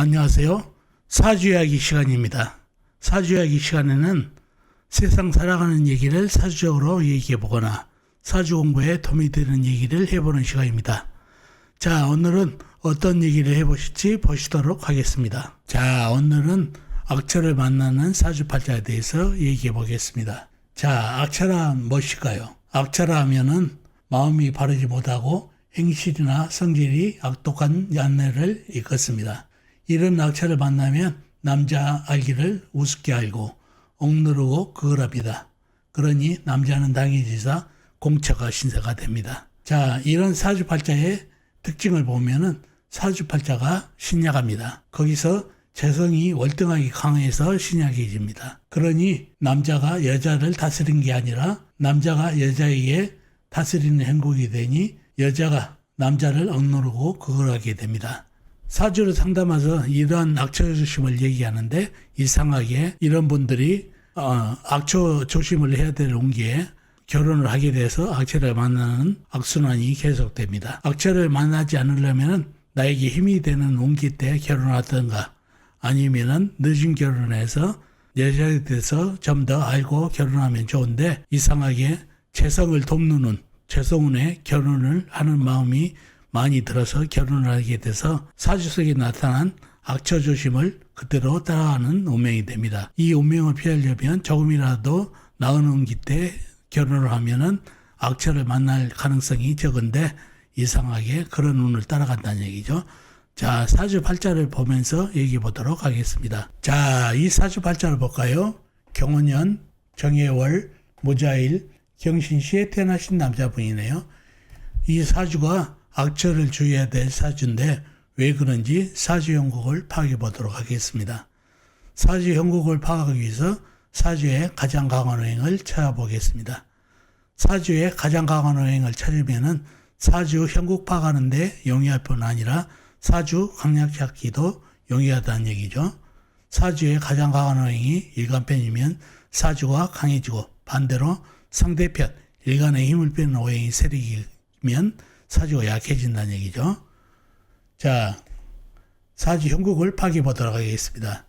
안녕하세요. 사주이야기 시간입니다. 사주이야기 시간에는 세상 살아가는 얘기를 사주적으로 얘기해 보거나 사주 공부에 도움이 되는 얘기를 해보는 시간입니다. 자, 오늘은 어떤 얘기를 해보실지 보시도록 하겠습니다. 자, 오늘은 악처를 만나는 사주팔자에 대해서 얘기해 보겠습니다. 자, 악처라 무엇일까요? 악처라 하면은 마음이 바르지 못하고 행실이나 성질이 악독한 연애를 일컫습니다. 이런 악처를 만나면 남자 알기를 우습게 알고 억누르고 그걸합니다. 그러니 남자는 당해지사 공처가 신세가 됩니다. 자, 이런 사주팔자의 특징을 보면은 사주팔자가 신약합니다. 거기서 재성이 월등하게 강해서 신약해집니다. 그러니 남자가 여자를 다스린 게 아니라 남자가 여자에게 다스리는 행복이 되니 여자가 남자를 억누르고 그걸 하게 됩니다. 사주를 상담해서 이러한 악처 조심을 얘기하는데 이상하게 이런 분들이 어, 악처 조심을 해야 될 온기에 결혼을 하게 돼서 악처를 만나는 악순환이 계속됩니다. 악처를 만나지 않으려면 나에게 힘이 되는 온기 때 결혼하든가 아니면은 늦은 결혼해서 여자에 대해서 좀 더 알고 결혼하면 좋은데 이상하게 재성을 돕는 재성운에 결혼을 하는 마음이 많이 들어서 결혼을 하게 돼서 사주 속에 나타난 악처 조심을 그대로 따라가는 운명이 됩니다. 이 운명을 피하려면 조금이라도 나은 운기 때 결혼을 하면은 악처를 만날 가능성이 적은데 이상하게 그런 운을 따라간다는 얘기죠. 자, 사주 팔자를 보면서 얘기해 보도록 하겠습니다. 자, 이 사주 팔자를 볼까요? 경원년, 정해월, 무자일, 경신시에 태어나신 남자분이네요. 이 사주가 악처를 주의해야 될 사주인데 왜 그런지 사주 형국을 파악해 보도록 하겠습니다. 사주 형국을 파악하기 위해서 사주의 가장 강한 오행을 찾아보겠습니다. 사주의 가장 강한 오행을 찾으면은 사주 형국 파악하는데 용이할 뿐 아니라 사주 강약 찾기도 용이하다는 얘기죠. 사주의 가장 강한 오행이 일간편이면 사주가 강해지고 반대로 상대편 일간의 힘을 빼는 오행이 세력이면 사주가 약해진다는 얘기죠. 자, 사주 형국을 파악해 보도록 하겠습니다.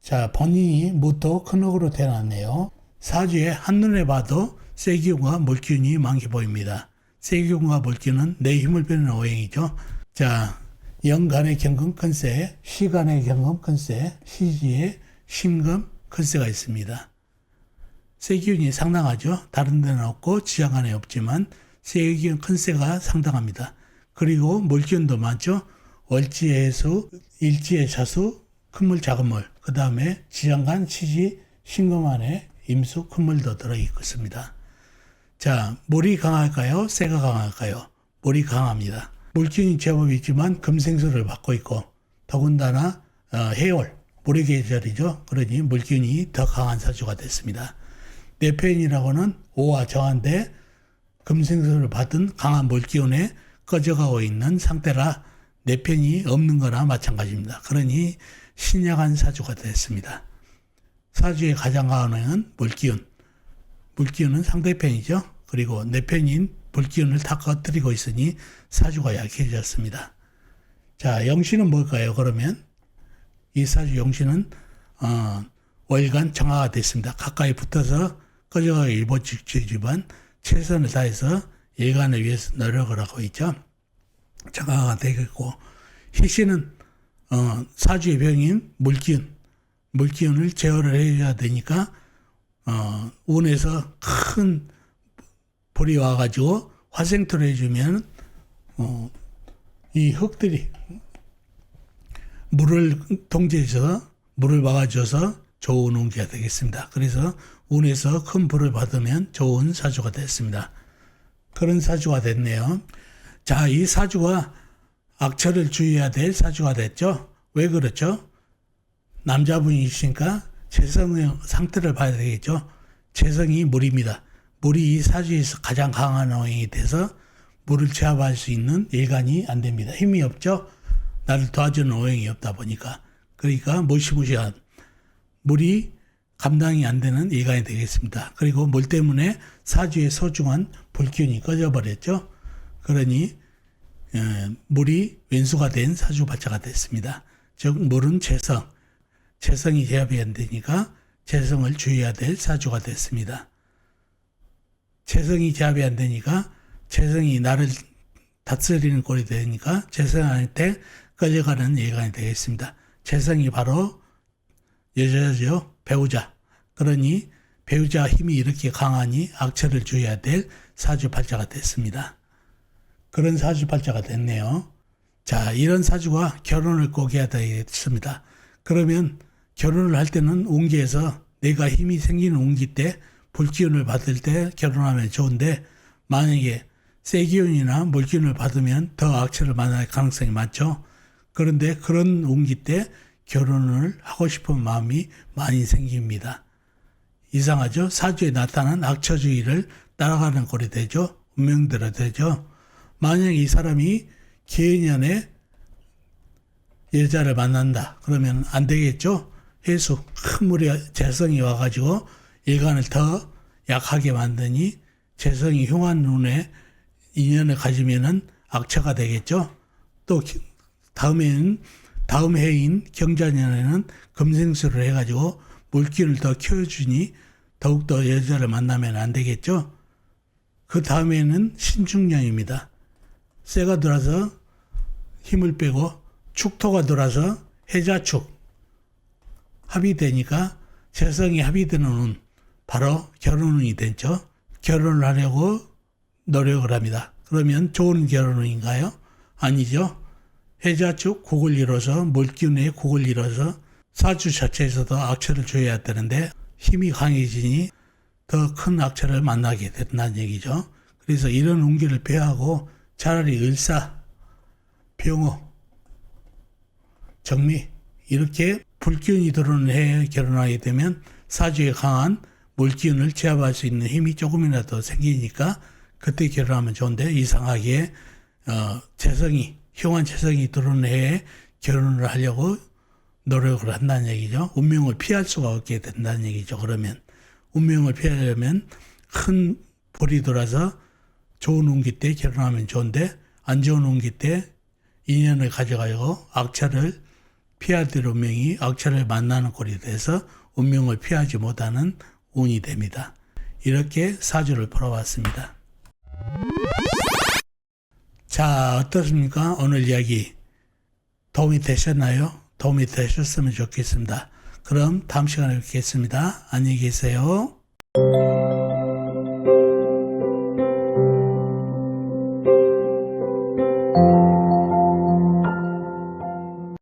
자, 본인이 무토 큰 옥으로 태어났네요. 사주에 한눈에 봐도 세기운과 물기운이 많게 보입니다. 세기운과 물기운은 내 힘을 빼는 오행이죠. 자, 영간의 경금 큰세, 시간의 경금 큰세, 시지의 신금 큰세가 있습니다. 세기운이 상당하죠. 다른 데는 없고 지장간에 없지만 세기운 큰세가 상당합니다. 그리고 물기운도 많죠. 월지의 수, 일지의 자수, 큰물 작은물, 그 다음에 지장간 치지 신금 안에 임수 큰물도 들어있습니다. 자, 물이 강할까요? 새가 강할까요? 물이 강합니다. 물기운이 제법 있지만 금생수를 받고 있고 더군다나 어, 해월, 물의 계절이죠. 그러니 물기운이 더 강한 사주가 됐습니다. 내편이라고는 오와 정한데 금생수를 받은 강한 물기운에 꺼져가고 있는 상태라 내 편이 없는 거나 마찬가지입니다. 그러니 신약한 사주가 됐습니다. 사주의 가장 강한 행은 물기운. 물기운은 상대편이죠. 그리고 내 편인 물기운을 다 꺼뜨리고 있으니 사주가 약해졌습니다. 자, 영신은 뭘까요? 그러면 이 사주 영신은 어, 월간 정화가 됐습니다. 가까이 붙어서 꺼져가기 일보 직지지만 최선을 다해서 일간을 위해서 노력을 하고 있죠. 정화가 되겠고 희신은 어, 사주의 병인 물기운, 물기운을 제어를 해야 되니까 어, 운에서 큰 불이 와가지고 화생토를 해주면 어, 이 흙들이 물을 통제해서 물을 막아줘서 좋은 운기가 되겠습니다. 그래서 운에서 큰 불을 받으면 좋은 사주가 됐습니다. 그런 사주가 됐네요. 자, 이 사주가 악처를 주의해야 될 사주가 됐죠. 왜 그렇죠? 남자분이시니까 재성의 상태를 봐야 되겠죠. 재성이 물입니다. 물이 이 사주에서 가장 강한 오행이 돼서 물을 제압할 수 있는 일간이 안 됩니다. 힘이 없죠. 나를 도와주는 오행이 없다 보니까 그러니까 무시무시한 물이 감당이 안 되는 일간이 되겠습니다. 그리고 물 때문에 사주의 소중한 불기운이 꺼져버렸죠. 그러니 에, 물이 왼수가 된 사주 발자가 됐습니다. 즉 물은 재성, 재성이 제압이 안 되니까 재성을 주의해야 될 사주가 됐습니다. 재성이 제압이 안 되니까 재성이 나를 다스리는 꼴이 되니까 재성한테 끌려가는 예감이 되겠습니다. 재성이 바로 여자죠. 배우자. 그러니 배우자 힘이 이렇게 강하니 악처를 주의해야 될 사주팔자가 됐습니다. 그런 사주팔자가 됐네요. 자, 이런 사주가 결혼을 꼭 해야 되겠습니다. 그러면 결혼을 할 때는 운기에서 내가 힘이 생기는 운기 때 불기운을 받을 때 결혼하면 좋은데 만약에 세기운이나 물기운을 받으면 더 악체를 만날 가능성이 많죠. 그런데 그런 운기 때 결혼을 하고 싶은 마음이 많이 생깁니다. 이상하죠? 사주에 나타난 악처주의를 따라가는 꼴이 되죠? 운명대로 되죠? 만약 이 사람이 기해년에 여자를 만난다. 그러면 안 되겠죠? 해수, 큰 물이 재성이 와가지고 일간을 더 약하게 만드니 재성이 흉한 눈에 인연을 가지면은 악처가 되겠죠? 또 기- 다음에는 다음 해인 경자년에는 금생수를 해가지고 물기를 더 키워주니 더욱더 여자를 만나면 안 되겠죠? 그 다음에는 신중년입니다. 쇠가 돌아서 힘을 빼고 축토가 돌아서 해자축 합이 되니까 재성이 합의되는 운 바로 결혼운이 됐죠. 결혼을 하려고 노력을 합니다. 그러면 좋은 결혼운인가요? 아니죠. 해자축 국을 이뤄서 물기운에 국을 이뤄서 사주 자체에서도 악체를 줘야 되는데 힘이 강해지니 더 큰 악체를 만나게 된다는 얘기죠. 그래서 이런 운기를 배하고 차라리 을사, 병호, 정미 이렇게 불기운이 들어오는 해에 결혼하게 되면 사주에 강한 물기운을 제압할 수 있는 힘이 조금이라도 생기니까 그때 결혼하면 좋은데 이상하게 어, 재성이 흉한 재성이 해에 결혼을 하려고 노력을 한다는 얘기죠. 운명을 피할 수가 없게 된다는 얘기죠. 그러면 운명을 피하려면 큰 불이 돌아서 좋은 운기 때 결혼하면 좋은데 안 좋은 운기 때 인연을 가져가지고 악차를 될 운명이 악차를 만나는 꼴이 돼서 운명을 피하지 못하는 운이 됩니다. 이렇게 사주를 풀어봤습니다. 자, 어떻습니까? 오늘 이야기 도움이 되셨나요? 도움이 되셨으면 좋겠습니다. 그럼 다음 시간에 뵙겠습니다. 안녕히 계세요.